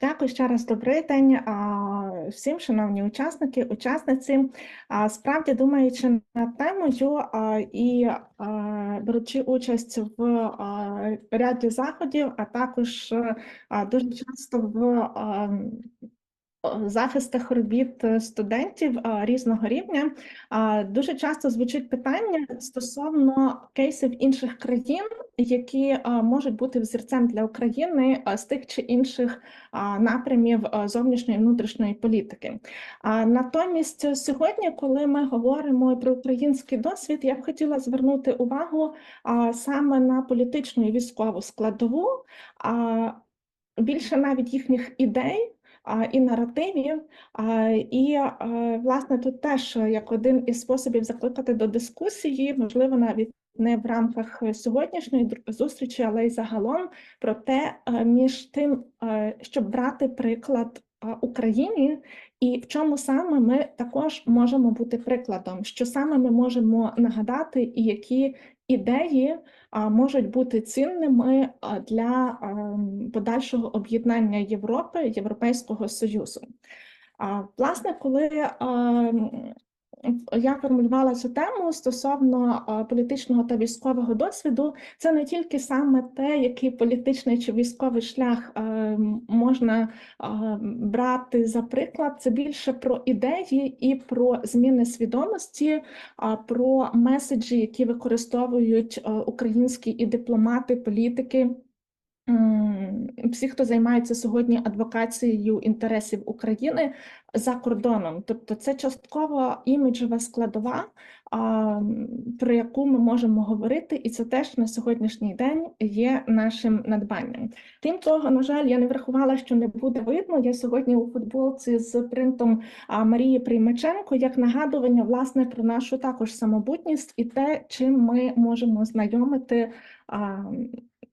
Дякую ще раз добрий день всім, шановні учасники, учасниці. Справді думаючи над темою і беручи участь в ряді заходів, а також дуже часто в захистах робіт студентів різного рівня, дуже часто звучить питання стосовно кейсів інших країн, які можуть бути взірцем для України з тих чи інших напрямів зовнішньої і внутрішньої політики. Натомість сьогодні, коли ми говоримо про український досвід, я б хотіла звернути увагу саме на політичну і військову складову, більше навіть їхніх ідей. І наративів, і власне тут теж як один із способів закликати до дискусії, можливо, навіть не в рамках сьогоднішньої зустрічі, але й загалом про те, між тим, щоб брати приклад Україні, і в чому саме ми також можемо бути прикладом, що саме ми можемо нагадати, і які ідеї можуть бути цінними для подальшого об'єднання Європи Європейського Союзу. Власне, коли я формулювала цю тему стосовно політичного та військового досвіду. Це не тільки саме те, який політичний чи військовий шлях можна брати за приклад, це більше про ідеї і про зміни свідомості, про меседжі, які використовують українські і дипломати, політики. Всі, хто займається сьогодні адвокацією інтересів України за кордоном, тобто це частково іміджева складова, про яку ми можемо говорити, і це теж на сьогоднішній день є нашим надбанням. Тим того, на жаль, я не врахувала, що не буде видно. Я сьогодні у футболці з принтом Марії Приймаченко як нагадування власне про нашу також самобутність і те, чим ми можемо знайомити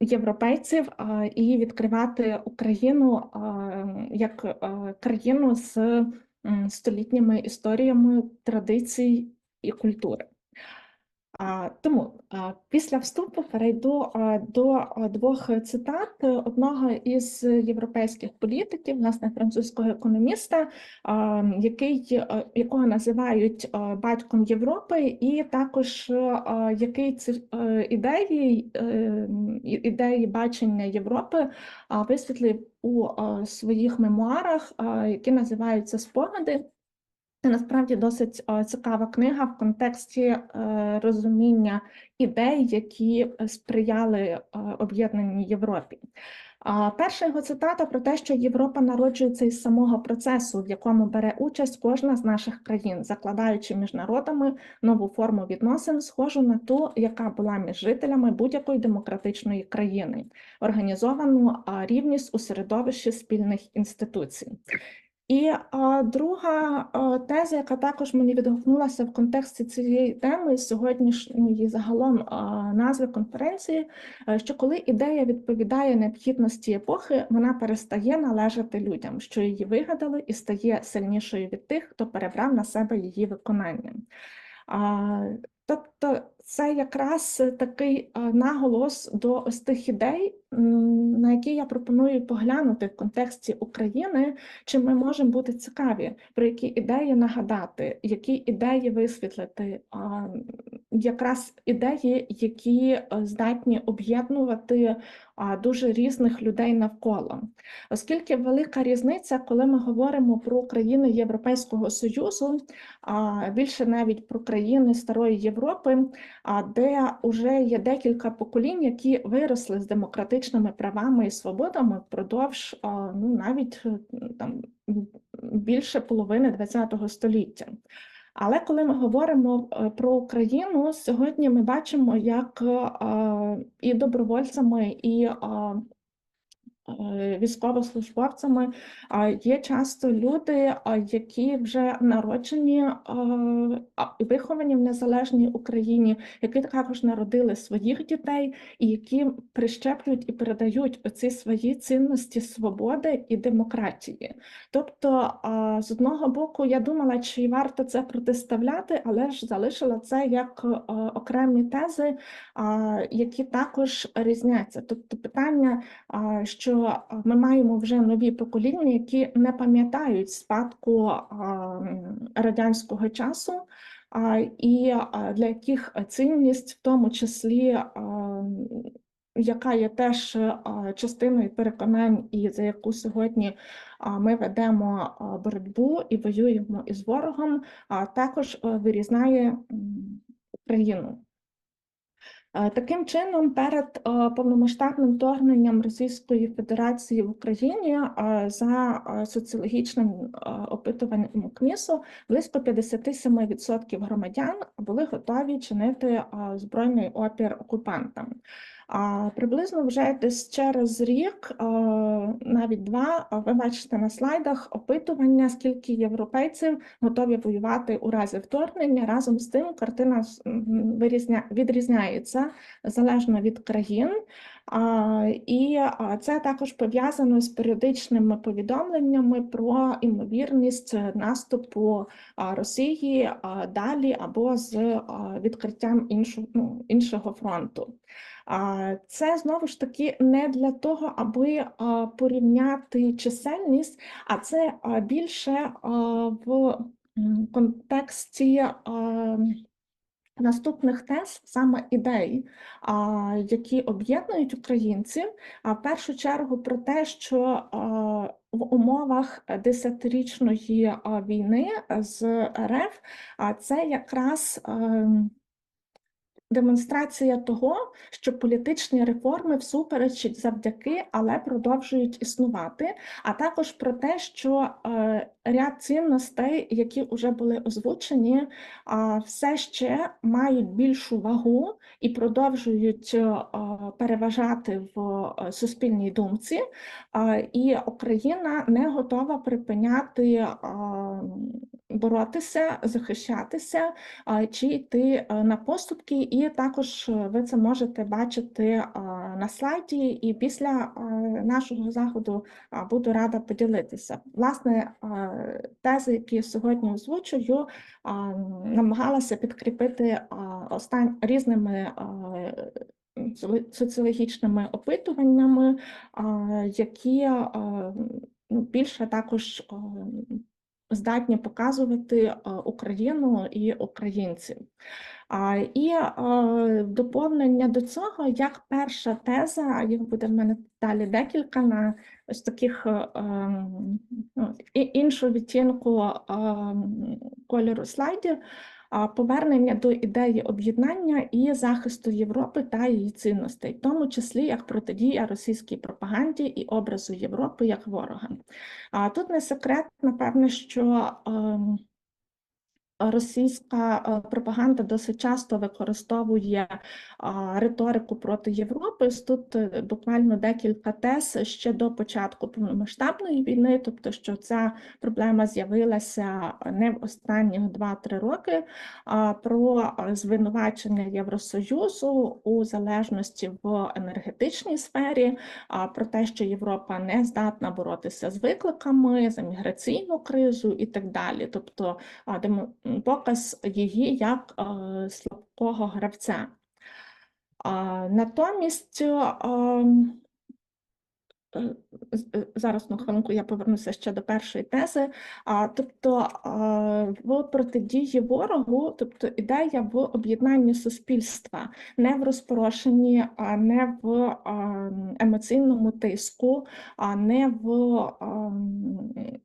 європейців і відкривати Україну як країну з столітніми історіями традицій і культури. Тому після вступу перейду до двох цитат одного із європейських політиків, власне, французького економіста, який, якого називають батьком Європи, і також який ці ідеї, е, ідеї бачення Європи висвітлив у своїх мемуарах, які називаються спогади. Це насправді досить цікава книга в контексті е, розуміння ідей, які сприяли е, об'єднаній Європі. Перша його цитата про те, що Європа народжується із самого процесу, в якому бере участь кожна з наших країн, закладаючи між народами нову форму відносин, схожу на ту, яка була між жителями будь-якої демократичної країни, організовану рівність у середовищі спільних інституцій. І а, друга а, теза, яка також мені відгукнулася в контексті цієї теми сьогоднішньої загалом а, назви конференції, а, що коли ідея відповідає необхідності епохи, вона перестає належати людям, що її вигадали, і стає сильнішою від тих, хто перебрав на себе її виконання. А, Тобто це якраз такий наголос до ось тих ідей, на які я пропоную поглянути в контексті України, чи ми можемо бути цікаві, про які ідеї нагадати, які ідеї висвітлити, якраз ідеї, які е, здатні об'єднувати дуже різних людей навколо, оскільки велика різниця, коли ми говоримо про країни Європейського Союзу, більше навіть про країни Старої Європи, де вже є декілька поколінь, які виросли з демократичними правами і свободами впродовж ну навіть е, там більше половини ХХ століття. Але коли ми говоримо е, про Україну, сьогодні ми бачимо, як е, і добровольцями, і Е, військовослужбовцями є часто люди, які вже народжені і виховані в незалежній Україні, які також народили своїх дітей, і які прищеплюють і передають оці свої цінності свободи і демократії. Тобто, з одного боку, я думала, чи варто це протиставляти, але ж залишила це як окремі тези, які також різняться. Тобто питання, що ми маємо вже нові покоління, які не пам'ятають спадку радянського часу, і для яких цінність, в тому числі, яка є теж частиною переконань, і за яку сьогодні ми ведемо боротьбу і воюємо із ворогом, також а, вирізняє м, Україну. Е, Таким чином, перед е, повномасштабним вторгненням Російської Федерації в Україні е, за соціологічним опитуванням КМІСу близько 57% громадян були готові чинити збройний опір окупантам. А приблизно вже десь через рік, навіть два, ви бачите на слайдах опитування, скільки європейців готові воювати у разі вторгнення. Разом з тим картина відрізняється залежно від країн. І це також пов'язано з періодичними повідомленнями про імовірність наступу Росії далі або з відкриттям іншого, ну, іншого фронту. Це знову ж таки не для того, аби порівняти чисельність, а це більше в контексті наступних тез, саме ідей, які об'єднують українців, а в першу чергу про те, що в умовах десятирічної війни з РФ, це якраз ем, демонстрація того, що політичні реформи всупереч завдяки, але продовжують існувати, а також про те, що е, ряд цінностей, які вже були озвучені, все ще мають більшу вагу і продовжують е, переважати в е, суспільній думці, і Україна не готова припиняти боротися, захищатися чи йти на поступки. І також е, ви це можете бачити на слайді. І після е, нашого заходу буду рада поділитися. Власне, е, тези, які сьогодні озвучую, намагалася підкріпити різними соціологічними опитуваннями, які ну, більше також здатні показувати Україну і українців. І доповнення до цього, як перша теза, їх буде в мене далі декілька на ось таких е, ем, ну, і- іншого відтінку ем, кольору слайдів, повернення до ідеї об'єднання і захисту Європи та її цінностей, в тому числі як протидія російській пропаганді і образу Європи як ворога. А тут не секрет, напевне, що ем, Російська е, пропаганда досить часто використовує риторику проти Європи. Тут е, буквально декілька тез ще до початку повномасштабної війни, тобто, що ця проблема з'явилася не в останні 2-3 роки, а про е, звинувачення Євросоюзу у залежності в енергетичній сфері, а, про те, що Європа не здатна боротися з викликами, за міграційну кризу і так далі. Тобто демо- показ її як е, слабкого гравця. Натомість е, ем, е, з- е, зараз на хвилинку я повернуся ще до першої тези. Тобто в протидії ворогу, тобто ідея в об'єднанні суспільства, не в розпорошенні, не в е, емоційному тиску, а не в ем,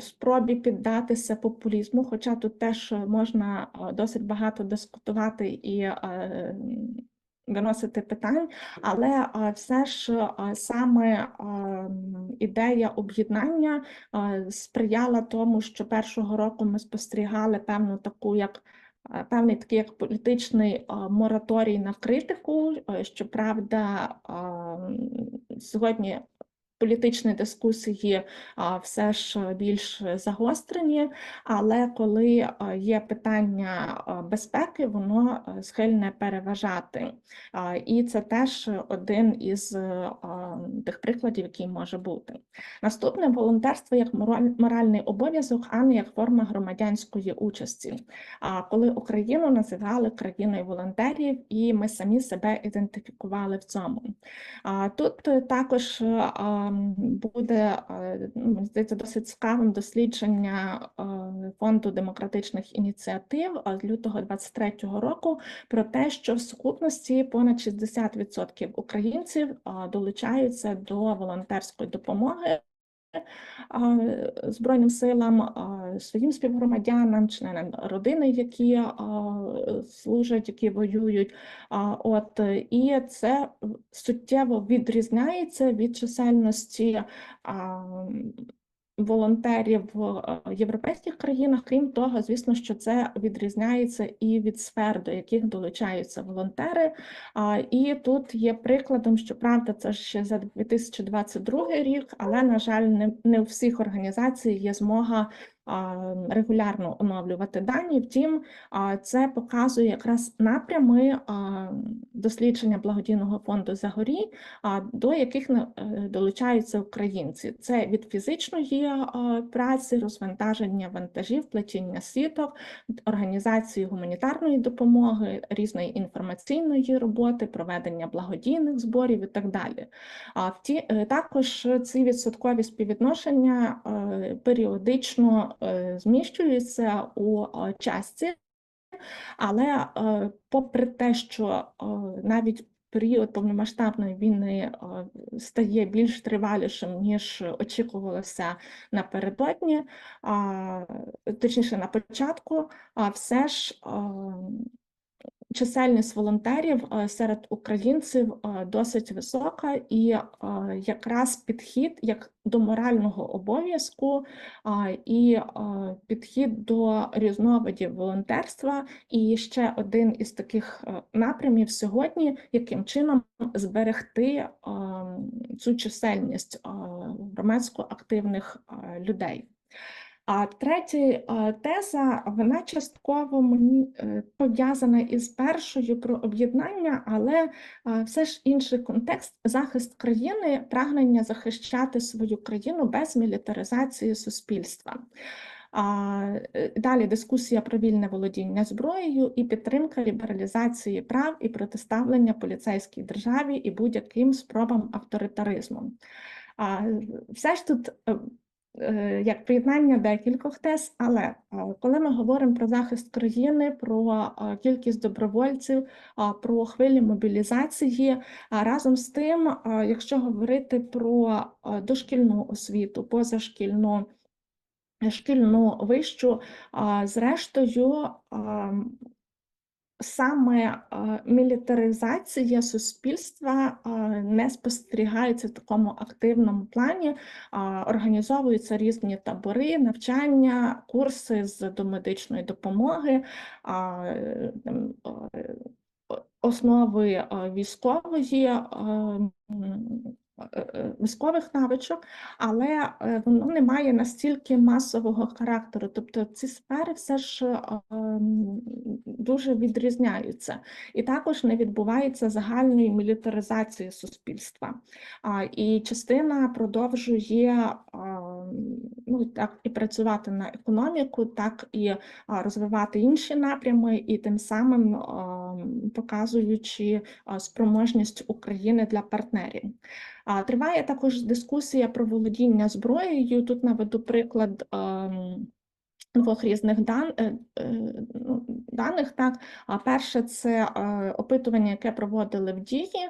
спробі піддатися популізму, хоча тут теж можна досить багато дискутувати і виносити питань, але все ж саме ідея об'єднання сприяла тому, що першого року ми спостерігали певну таку як. Певний такий як політичний мораторій на критику. Щоправда, сьогодні політичні дискусії все ж більш загострені, але коли є питання безпеки, воно схильне переважати. І це теж один із тих прикладів, який може бути. Наступне волонтерство як моральний обов'язок, а не як форма громадянської участі. Коли Україну називали країною волонтерів, і ми самі себе ідентифікували в цьому. Тут е, також е, буде е, ну, здається досить цікавим дослідження е, фонду демократичних ініціатив з лютого 23-го року про те, що в сукупності понад 60% українців долучаються до волонтерської допомоги. Збройним силам, своїм співгромадянам, членам родини, які служать, які воюють. От і це суттєво відрізняється від чисельності волонтерів в е, європейських країнах. Крім того, звісно, що це відрізняється і від сфер, до яких долучаються волонтери. І тут є прикладом, що правда, це ще за 2022 рік, але на жаль, не, у всіх організацій є змога регулярно оновлювати дані. Втім, це показує якраз напрями дослідження благодійного фонду Загорі, до яких е, долучаються українці. Це від фізичної праці, розвантаження вантажів, плетіння сіток, організації гуманітарної допомоги, різної інформаційної роботи, проведення благодійних зборів і так далі. А е, також ці відсоткові співвідношення е, періодично зміщуються у часті, але е, попри те, що е, навіть період повномасштабної війни е, стає більш тривалішим, ніж очікувалося напередодні, точніше на початку, а все ж е, чисельність волонтерів е, серед українців е, досить висока, і е, якраз підхід як до морального обов'язку і підхід до різновидів волонтерства. І ще один із таких напрямів сьогодні, яким чином зберегти цю чисельність громадсько активних людей. А третя е, теза, вона частково мені е, пов'язана із першою про об'єднання, але е, все ж інший контекст захист країни, прагнення захищати свою країну без мілітаризації суспільства. Далі дискусія про вільне володіння зброєю і підтримка лібералізації прав і протиставлення поліцейській державі і будь-яким спробам авторитаризму. Все ж тут як поєднання декількох тез, але е, коли ми говоримо про захист країни, про е, кількість добровольців, про хвилі мобілізації, разом з тим, е, якщо говорити про е, дошкільну освіту, позашкільну, шкільну вищу, зрештою, а, саме е, мілітаризація суспільства е, не спостерігається в такому активному плані. А, Організовуються різні табори, навчання, курси з домедичної допомоги, е, е, основи е, військової. Е, е, е, Військових навичок, але воно не має настільки масового характеру. Тобто ці сфери все ж дуже відрізняються, і також не відбувається загальної мілітаризації суспільства. І частина продовжує ну, так і працювати на економіку, так і розвивати інші напрями, і тим самим показуючи спроможність України для партнерів. Триває також дискусія про володіння зброєю. Тут наведу приклад. ем, Двох різних дан, е, е, ну, даних, так. Перше це е, опитування, яке проводили в дії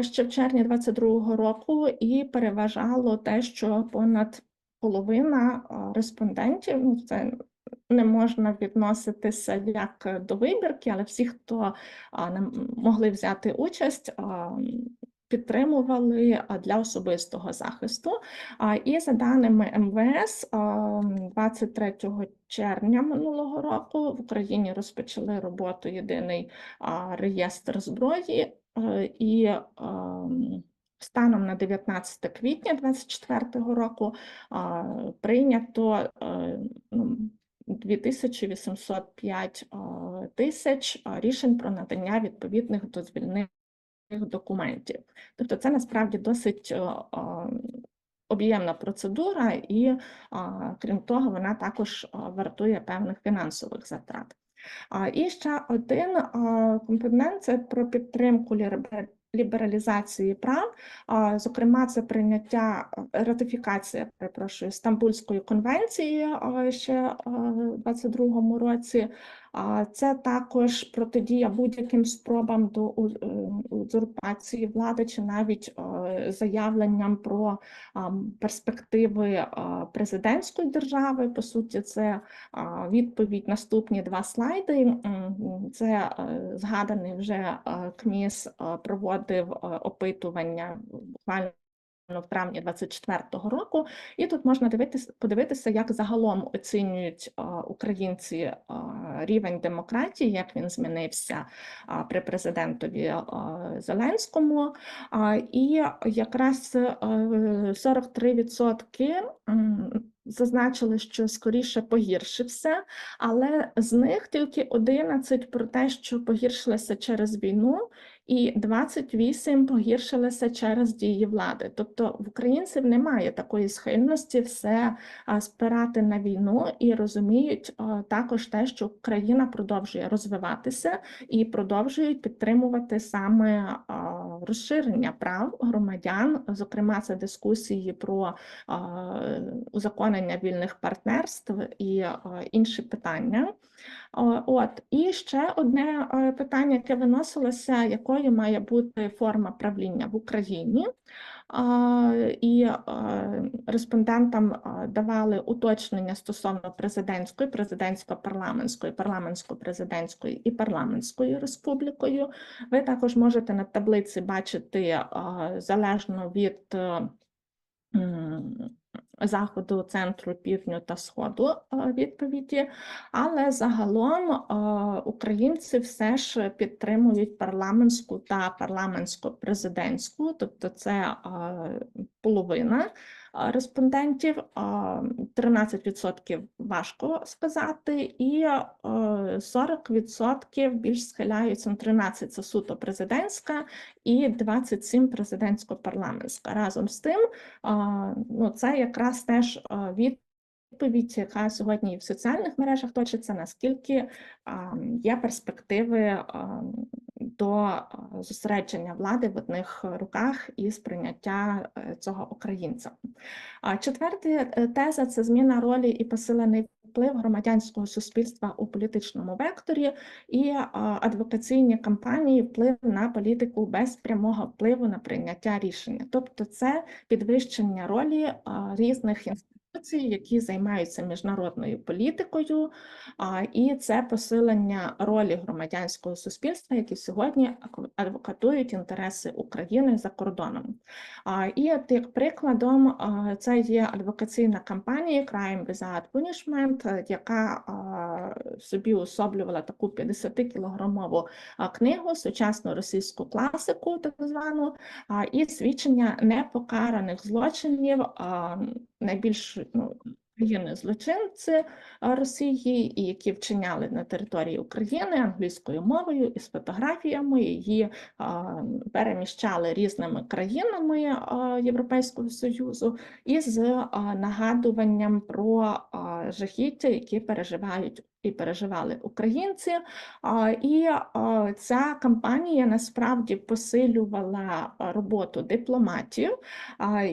ще в червні 22-го року, і переважало те, що понад половина респондентів, ну це не можна відноситися як до вибірки, але всі, хто могли взяти участь, підтримували для особистого захисту. І за даними МВС, а, 23 червня минулого року в Україні розпочали роботу єдиний реєстр зброї, е, і станом на 19 квітня 2024 року прийнято е, ну, 2805 а, тисяч рішень про надання відповідних дозвільних документів. Тобто це насправді досить е, об'ємна процедура, і крім того, вона також вартує певних фінансових затрат. А, І ще один компонент це про підтримку лібералізації прав. Зокрема, це прийняття ратифікація, перепрошую, Стамбульської конвенції ще а, в 22-му році. Це також протидія будь-яким спробам до е, узурпації влади чи навіть е, заявленням про перспективи президентської держави. По суті, це відповідь наступні два слайди. Це е, згаданий вже е, КМІС е, проводив е, опитування буквально в травні 24-го року, і тут можна дивитися, подивитися, як загалом оцінюють українці рівень демократії, як він змінився при президентові Зеленському. І якраз е, 43% зазначили, що скоріше погіршився, але з них тільки 11 про те, що погіршилося через війну, і 28 погіршилися через дії влади. Тобто в українців немає такої схильності все спирати на війну і розуміють також те, що Україна продовжує розвиватися і продовжують підтримувати саме розширення прав громадян. Зокрема, це дискусії про узаконення вільних партнерств і інші питання. От і ще одне е, питання, яке виносилося, якою має бути форма правління в Україні. І е, респондентам е, давали уточнення стосовно президентської, президентсько-парламентської, парламентсько-президентської і парламентської республікою. Ви також можете на таблиці бачити залежно від заходу, центру, півдню та сходу е, відповіді, але загалом е, українці все ж підтримують парламентську та парламентсько-президентську, тобто це е, половина респондентів, е, 13% важко сказати, і е, 40% більш схиляються на 13 це суто президентська і 27 президентсько-парламентська. Разом з тим, ну, це якраз теж а, відповідь, яка сьогодні і в соціальних мережах точиться, наскільки а, є перспективи а, до зосередження влади в одних руках і сприйняття е, цього українця. Четверта е, теза це зміна ролі і посилений вплив громадянського суспільства у політичному векторі і адвокаційні кампанії вплив на політику без прямого впливу на прийняття рішення. Тобто це підвищення ролі різних інституцій, які займаються міжнародною політикою, і це посилення ролі громадянського суспільства, які сьогодні адвокатують інтереси України за кордоном. І як прикладом це є адвокаційна кампанія Crime Without Punishment, яка собі особлювала таку 50-кілограмову книгу, сучасну російську класику, так звану, і свідчення непокараних злочинів найбільш ну, країни злочинці Росії, і які вчиняли на території України англійською мовою і з фотографіями, її переміщали різними країнами Європейського Союзу із а, нагадуванням про жахіття, які переживають і переживали українці. І ця кампанія насправді посилювала роботу дипломатів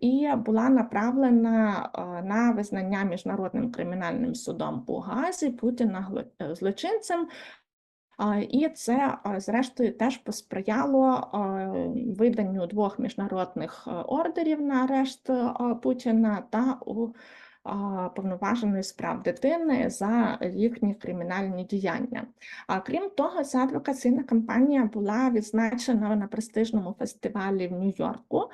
і була направлена на визнання міжнародним кримінальним судом у Газі Путіна е, злочинцем. І це, зрештою, теж посприяло виданню двох міжнародних ордерів на арешт Путіна та у повноваженої справ дитини за їхні кримінальні діяння. А крім того, ця адвокаційна кампанія була відзначена на престижному фестивалі в Нью-Йорку,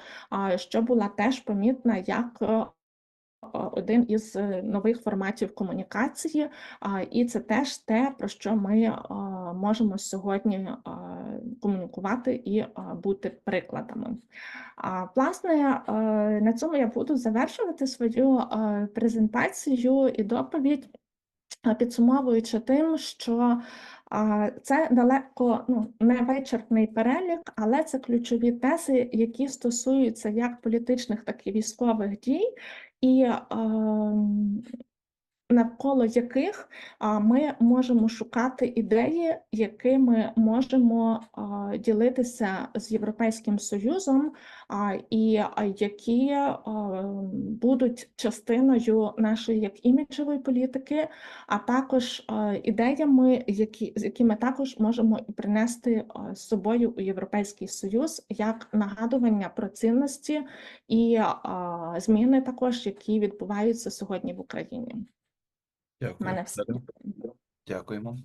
що була теж помітна як один із е, нових форматів комунікації, і це теж те, про що ми можемо сьогодні комунікувати і бути прикладами. Власне, на цьому я буду завершувати свою презентацію і доповідь, підсумовуючи тим, що це далеко ну, не вичерпний перелік, але це ключові тези, які стосуються як політичних, так і військових дій, і навколо яких ми можемо шукати ідеї, якими можемо ділитися з Європейським Союзом, і які будуть частиною нашої як іміджевої політики, а також ідеями, які, з якими також можемо і принести з собою у Європейський Союз як нагадування про цінності і зміни також, які відбуваються сьогодні в Україні. Дякую. мене все. Дякуємо.